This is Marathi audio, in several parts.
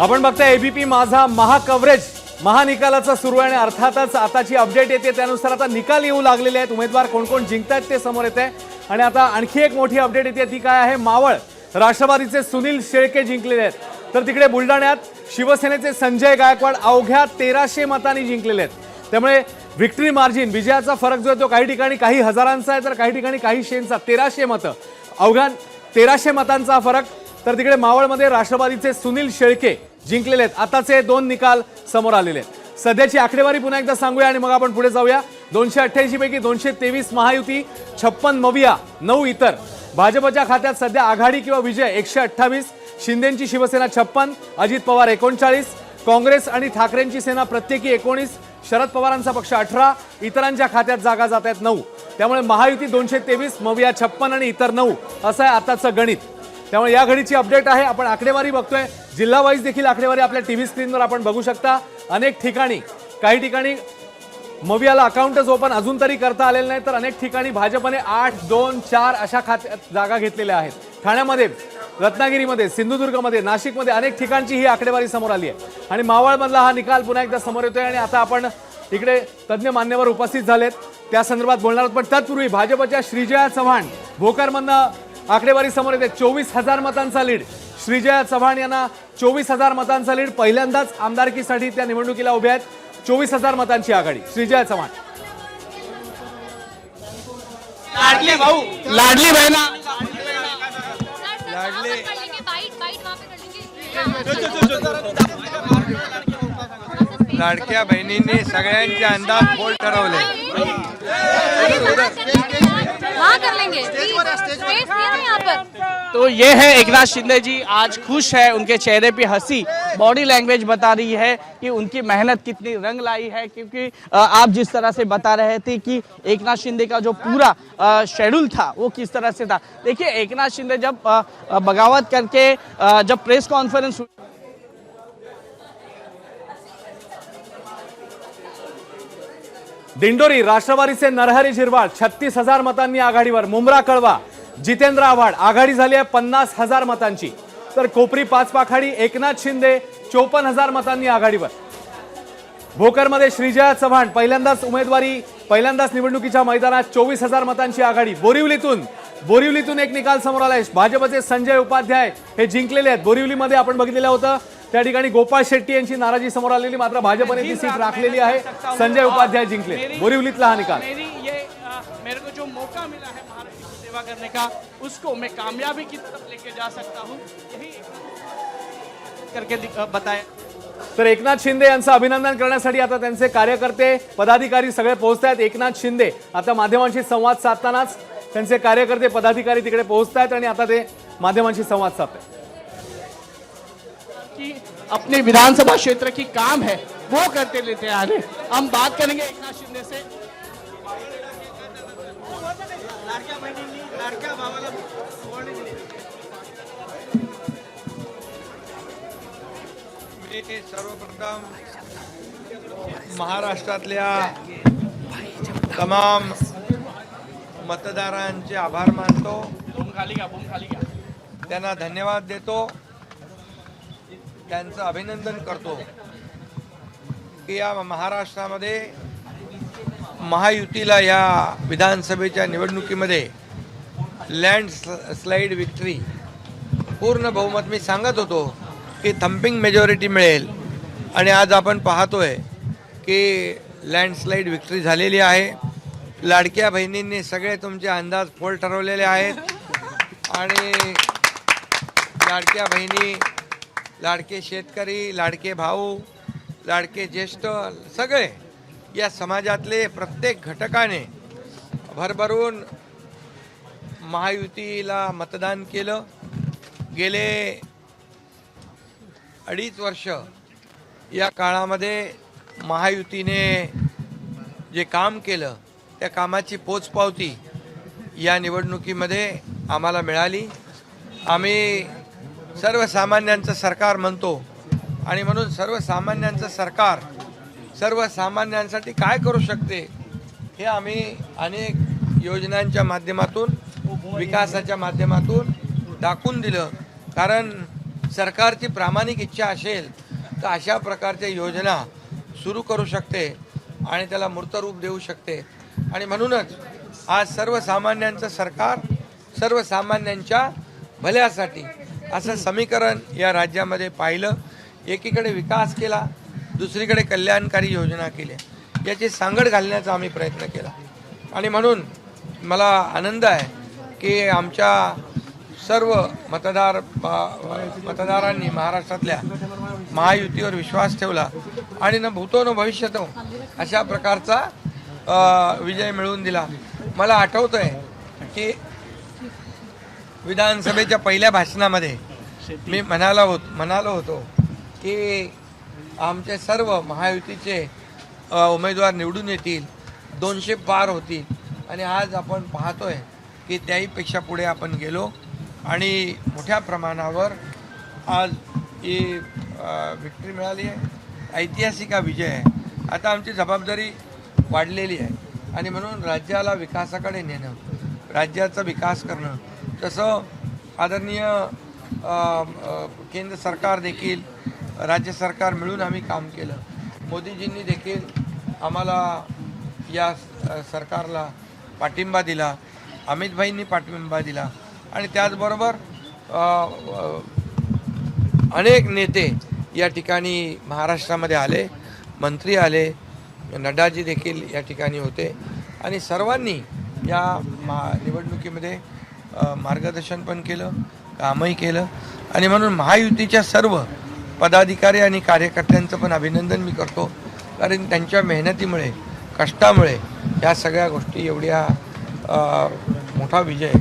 आपण बघताय एबीपी माझा महाकव्हरेज महानिकालाचा सुरू आहे आणि अर्थातच आताची अपडेट येते त्यानुसार आता निकाल येऊ लागलेले आहेत. उमेदवार कोण कोण जिंकतायत ते समोर येत. आहे आणि आता आणखी एक मोठी अपडेट येते ती काय आहे? मावळ राष्ट्रवादीचे सुनील शेळके जिंकलेले आहेत. तर तिकडे बुलढाण्यात शिवसेनेचे संजय गायकवाड अवघ्या तेराशे मतांनी जिंकलेले आहेत. त्यामुळे विक्ट्री मार्जिन विजयाचा फरक जो आहे तो काही ठिकाणी काही हजारांचा आहे तर काही ठिकाणी काही शेंचा तेराशे मतं. अवघ्या तेराशे मतांचा फरक. तर तिकडे मावळमध्ये राष्ट्रवादीचे सुनील शेळके जिंकलेले आहेत. आताचे दोन निकाल समोर आलेले आहेत. सध्याची आकडेवारी पुन्हा एकदा सांगूया आणि मग आपण पुढे जाऊया. दोनशे अठ्ठ्याऐंशी पैकी दोनशे तेवीस महायुती छप्पन मविया नऊ इतर. भाजपच्या खात्यात सध्या आघाडी किंवा विजय एकशे अठ्ठावीस शिंदेची शिवसेना छप्पन अजित पवार एकोणचाळीस काँग्रेस आणि ठाकरेंची सेना प्रत्येकी एकोणीस शरद पवारांचा पक्ष अठरा इतरांच्या खात्यात जागा जात आहेत नऊ. त्यामुळे महायुती दोनशे तेवीस मविया छप्पन आणि इतर नऊ. असं आहे आताचं गणित. त्यामुळे या घडीची अपडेट आहे. आपण आकडेवारी बघतोय. जिल्हा वाईज देखील आकडेवारी आपल्या टी व्ही स्क्रीनवर आपण बघू शकता. अनेक ठिकाणी काही ठिकाणी मवियाला अकाउंटच ओपन अजून तरी करता आलेलं नाही तर अनेक ठिकाणी भाजपने आठ दोन चार अशा खात्यात जागा घेतलेल्या आहेत. ठाण्यामध्ये रत्नागिरीमध्ये सिंधुदुर्गमध्ये नाशिकमध्ये अनेक ठिकाणची ही आकडेवारी समोर आली आहे. आणि मावळमधला हा निकाल पुन्हा एकदा समोर येतोय आणि आता आपण इकडे तज्ज्ञ मान्यवर उपस्थित झालेत. त्या संदर्भात बोलणार आहोत पण तत्पूर्वी भाजपच्या श्रीजया चव्हाण भोकरमधनं आकडेवारी समोर येते. चोवीस हजार मतांचा लीड श्रीजया चव्हाण यांना चोवीस हजार मतांचा लीड. पहिल्यांदाच आमदारकीसाठी त्या निवडणुकीला उभ्या आहेत. चोवीस हजार मतांची आघाडी. श्रीजया चव्हाण. लाडली भाऊ. लाडली बहिणा. लाडले. बाईट बाईट वहाँ पे कर लेंगे लाडक्या बहिणींनी सगळ्यांचे अंदाज बोल ठरवले. वहाँ कर लेंगे। यहाँ पर। तो ये है एकनाथ शिंदे जी आज खुश है उनके चेहरे पे हँसी बॉडी लैंग्वेज बता रही है कि उनकी मेहनत कितनी रंग लाई है क्योंकि आप जिस तरह से बता रहे थे कि एकनाथ शिंदे का जो पूरा शेड्यूल था वो किस तरह से था। देखिए एकनाथ शिंदे जब बगावत करके जब प्रेस कॉन्फ्रेंस हुई दिंडोरी राष्ट्रवादीचे नरहरी झिरवाळ छत्तीस हजार मतांनी आघाडीवर. मुंब्रा कळवा. जितेंद्र आव्हाड आघाडी झाली आहे पन्नास हजार मतांची. तर कोपरी पाच पाखाडी एकनाथ शिंदे चोपन्न हजार मतांनी आघाडीवर. भोकरमध्ये श्रीजया चव्हाण पहिल्यांदाच उमेदवारी पहिल्यांदाच निवडणुकीच्या मैदानात चोवीस हजार मतांची आघाडी. बोरिवलीतून बोरिवलीतून एक निकाल समोर आलाय भाजपचे संजय उपाध्याय हे जिंकलेले आहेत. बोरिवलीमध्ये आपण बघितलेलं होतं त्या ठिकाणी गोपाळ शेट्टी यांची नाराजी समोर आलेली मात्र भाजपने ती सीट राखलेली आहे. संजय उपाध्याय जिंकले. बोरिवलीतला हा निकाल. मेरी ये अ, मेरे को जो मौका मिला है महाराष्ट्र की सेवा करने का उसको मैं कामयाबी की तरफ लेके जा सकता हूँ। यही करके बताया। तर एकनाथ शिंदे यांचं अभिनंदन करण्यासाठी आता त्यांचे कार्यकर्ते पदाधिकारी सगळे पोहोचत आहेत. एकनाथ शिंदे आता माध्यमांशी संवाद साधतानाच त्यांचे कार्यकर्ते पदाधिकारी तिकडे पोहोचत आहेत आणि आता ते माध्यमांशी संवाद साधतात. अपने विधानसभा क्षेत्र की काम है वो करते लेते आ रहे हम बात करेंगे एकनाथ शिंदे से। मी सर्वप्रथम महाराष्ट्रातल्या तमाम मतदारांचे आभार मानतो. खाली खाली त्यांना धन्यवाद देतो. त्यांचं अभिनंदन करतो की या महाराष्ट्रामध्ये महायुतीला या विधानसभेच्या निवडणुकीमध्ये लँड स्लाईड विक्ट्री. पूर्ण बहुमत मी सांगत होतो की थम्पिंग मेजॉरिटी मिळेल. आणि आज आपण पाहतोय की लँडस्लाईड विक्ट्री झालेली आहे. लाडक्या बहिणींनी सगळे तुमचे अंदाज फोल ठरवलेले आहेत. आणि लाडक्या बहिणी लाडके शेतकरी लाडके भाऊ लाडके ज्येष्ठ सगळे या समाजातले प्रत्येक घटकाने भरभरून महायुतीला मतदान केलं. गेले अडीच वर्ष या काळामध्ये महायुतीने जे काम केलं त्या कामाची पोचपावती या निवडणुकीमध्ये आम्हाला मिळाली. आम्ही सर्वसामान्यांचं सरकार म्हणतो. आणि म्हणून सर्वसामान्यांचं सरकार सर्वसामान्यांसाठी काय करू शकते हे आम्ही अनेक योजनांच्या माध्यमातून विकासाच्या माध्यमातून दाखवून दिलं. कारण सरकारची प्रामाणिक इच्छा असेल तर अशा प्रकारच्या योजना सुरू करू शकते आणि त्याला मूर्तरूप देऊ शकते. आणि म्हणूनच आज सर्वसामान्यांचं सरकार सर्वसामान्यांच्या भल्यासाठी असं समीकरण या राज्यामध्ये पाहिलं एकीकडे विकास केला दुसरीकडे कल्याणकारी योजना केल्या. याची सांगड घालण्याचा आम्ही प्रयत्न केला. आणि म्हणून मला आनंद आहे की आमच्या सर्व मतदार मतदारांनी महाराष्ट्रातल्या महायुतीवर विश्वास ठेवला आणि न भूतो न भविष्यतो अशा प्रकारचा विजय मिळवून दिला. मला आठवतं आहे की विधानसभेच्या पहिल्या भाषणामध्ये मी म्हणाला होत म्हणालो होतो की आमचे सर्व महायुतीचे उमेदवार निवडून येतील दोनशे पार होतील. आणि आज आपण पाहतोय की त्याहीपेक्षा पुढे आपण गेलो. आणि मोठ्या प्रमाणावर आज ही विक्ट्री मिळाली आहे. ऐतिहासिक हा विजय आहे. आता आमची जबाबदारी वाढलेली आहे. आणि म्हणून राज्याला विकासाकडे नेणं राज्याचा विकास करणं तसं आदरणीय केंद्र सरकार देखील राज्य सरकार मिळून आम्ही काम केलं. मोदीजींनी देखील आम्हाला या सरकारला पाठिंबा दिला. अमितभाईंनी पाठिंबा दिला. आणि त्याचबरोबर अनेक नेते या ठिकाणी महाराष्ट्रामध्ये आले मंत्री आले नड्डाजी देखील या ठिकाणी होते. आणि सर्वांनी या मा निवडणुकीमध्ये मार्गदर्शन पण केलं कामही केलं. आणि म्हणून महायुतीच्या सर्व पदाधिकारी आणि कार्यकर्त्यांचं पण अभिनंदन मी करतो. कारण त्यांच्या मेहनतीमुळे कष्टामुळे या सगळ्या गोष्टी एवढ्या मोठा विजय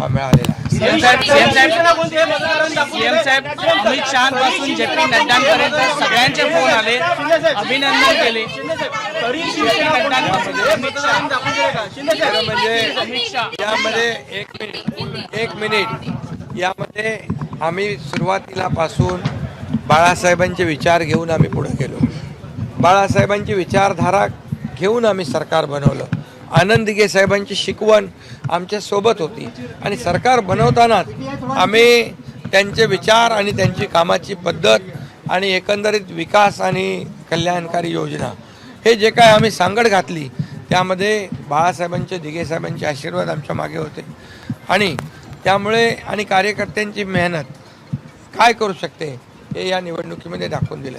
हा मिळालेला आहे. साहेब साहेब अमित शहापासून जे पी नड्डांपर्यंत सगळ्यांचे फोन आले अभिनंदन केले. म्हणजे यामध्ये एक मिनिट एक मिनिट. यामध्ये आम्ही सुरुवातीलापासून बाळासाहेबांचे विचार घेऊन आम्ही पुढे गेलो. बाळासाहेबांची विचारधारा घेऊन आम्ही सरकार बनवलं. आनंद दिघे साहेबांची शिकवण आमच्यासोबत होती. आणि सरकार बनवतानाच आम्ही त्यांचे विचार आणि त्यांची कामाची पद्धत आणि एकंदरीत विकास आणि कल्याणकारी योजना हे जे काय आम्ही सांगड घातली त्यामध्ये बाळासाहेबांचे दिघेसाहेबांचे आशीर्वाद आमच्या मागे होते. आणि त्यामुळे आणि कार्यकर्त्यांची मेहनत काय करू शकते हे या निवडणुकीमध्ये दाखवून दिलं